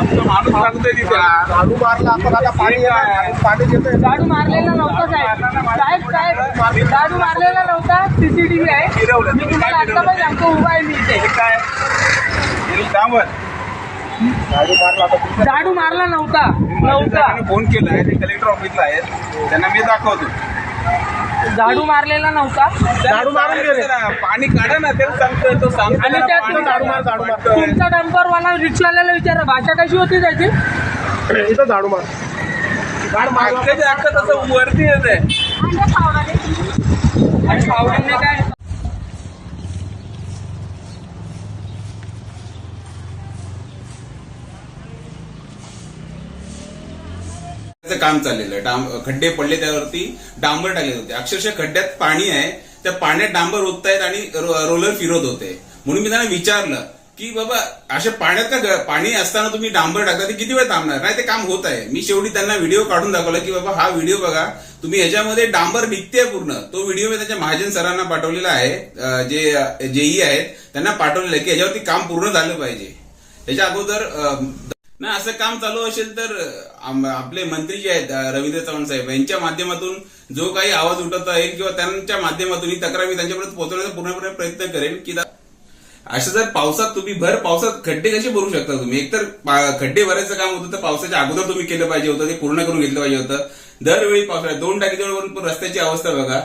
आमचं- माणूस सांगतोय तिथे. झाडू मारला आपण आता पाणी येतंय, पाणी येतंय. झाडू मारलेला नव्हता साहेब. साहेब साहेब झाडू मारलेला नव्हता सीसीटीव्ही आहे. फिरवलं. मी तुम्हाला आता पण सांगतो उभा आहे मी इथे. हे काय डांबर झाडू मारला आता तुमचं झाडू मारला नव्हता नव्हता. फोन केलाय ते कलेक्टर ऑफिसला आहेत. त्यांना मी दाखवतो. झाडू मारलेला नव्हता. झाडू मारून गेले. पाणी काढा ना तेच सांगतोय तो सांगतो आणि त्याला त्यात पाणी झाडू मार, झाडू मार. तुमचा डंपरवाला रिक्षावाल्याला विचारा. भाषा कशी होती त्याची? इथं झाडू मार. झाड अख्ख्याच्या अख्खं तसं वरती येत आहे आणि पावड्यांनी काय? काम चाललेलं आहे. डांब खड्डे पडले त्यावरती डांबर टाकले होते. अक्षरशः खड्ड्यात पाणी आहे त्या पाण्यात डांबर ओततायत आणि रोलर फिरत होते. म्हणून मी त्यांना विचारलं की बाबा अशा पाण्यात का पाणी असताना तुम्ही डांबर टाकता? ते किती वेळ थांबणार? नाही ते काम होत आहे. मी शेवटी त्यांना व्हिडिओ काढून दाखवला की बाबा हा व्हिडिओ बघा. तुम्ही ह्याच्यामध्ये डांबर निघते पूर्ण. तो व्हिडिओ मी त्याच्या महाजन सरांना पाठवलेला आहे. जे जेई आहेत त्यांना पाठवलेलं आहे की ह्याच्यावरती काम पूर्ण झालं पाहिजे. त्याच्या अगोदर ना नाही असं काम चालू असेल तर आपले मंत्री जे आहेत रवींद्र चव्हाण साहेब यांच्या माध्यमातून जो काही आवाज उठवत आहे किंवा त्यांच्या माध्यमातून ही तक्रार मी त्यांच्यापर्यंत पोहोचवण्याचा पूर्णपणे प्रयत्न करेन की अशा जर पावसात तुम्ही भर पावसात खड्डे कसे भरू शकता तुम्ही? एकतर खड्डे भरायचं काम होतं तर पावसाच्या अगोदर तुम्ही केलं पाहिजे होतं ते पूर्ण करून घेतलं पाहिजे होतं. दरवेळी पावसाळ्यात दोन टाकी रस्त्याची अवस्था बघा.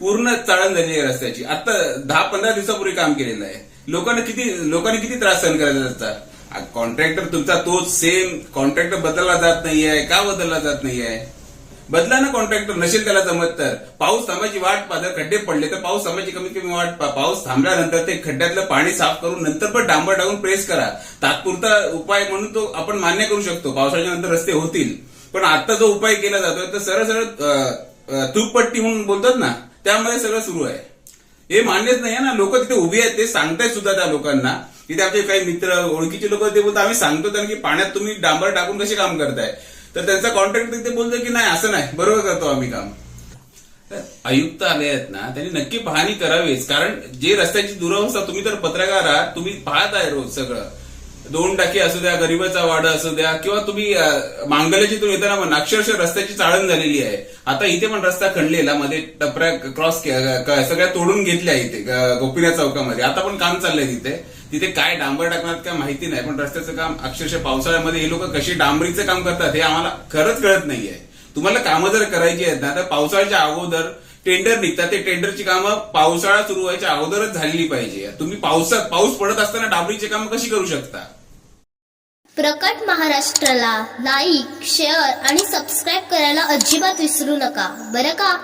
पूर्ण चाळण झाली आहे रस्त्याची. आता दहा पंधरा दिवसापूर्वी काम केलेलं आहे. लोकांना किती लोकांनी किती त्रास सहन करायचा असतात कॉन्ट्रॅक्टर तुमचा तोच सेम कॉन्ट्रॅक्टर बदलला जात नाहीये का बदलला जात नाहीये? बदला ना कॉन्ट्रॅक्टर नसेल त्याला जमत तर. पाऊस थांबायची वाट पा- जर खड्डे पडले तर पाऊस थांबायची कमीत कमी वाट पा- पाऊस थांबल्यानंतर ते खड्ड्यातलं पाणी साफ करून नंतर पण डांबर टाकून प्रेस करा. तात्पुरता उपाय म्हणून तो आपण मान्य करू शकतो. पावसाच्या नंतर रस्ते होतील. पण आता जो उपाय केला जातोय तर सरळ सरळ तूपपट्टी म्हणून बोलतात ना त्यामध्ये सगळं सुरू आहे. हे मान्यच नाही ना लोक तिथे उभी आहेत ते सांगतायत सुद्धा त्या लोकांना. तिथे आमचे काही मित्र ओळखीचे लोक ते बोलतात आम्ही सांगतो त्यांना की पाण्यात तुम्ही डांबर टाकून कसे काम करताय. तर त्यांचा कॉन्ट्रॅक्ट तिथे बोलतो की नाही असं नाही बरोबर करतो आम्ही काम. आयुक्त आले आहेत ना त्यांनी नक्की पाहणी करावीच कारण जे रस्त्याची दुरवस्था तुम्ही तर पत्रकार आहात तुम्ही पाहत आहे रोज सगळं. दोन टाकी असू द्या गरीबाचा वाडा असू द्या किंवा तुम्ही मांगल्याची तुम्ही येताना पण अक्षरशः रस्त्याची चाळण झालेली आहे. आता इथे पण रस्ता खणलेला मध्ये टपऱ्या क्रॉस सगळ्या तोडून घेतल्या इथे गोपीनाथ चौकामध्ये. आता पण काम चाललंय तिथे. तिथे काय डांबर टाकणार काय माहिती नाही पण रस्त्याचं काम अक्षरशः पावसाळ्यामध्ये हे लोक कशी डांबरीचं काम करतात हे आम्हाला खरंच कळत नाहीये. तुम्हाला कामं जर करायची आहेत ना तर पावसाळ्याच्या अगोदर टेंडर निघतात. ते टेंडरची कामं पावसाळा सुरू व्हायच्या अगोदरच झालेली पाहिजे. तुम्ही पावसात पाऊस पडत असताना डांबरीची कामं कशी करू शकता? प्रकट महाराष्ट्राला लाईक शेअर आणि सबस्क्राईब करायला अजिबात विसरू नका. बरं का?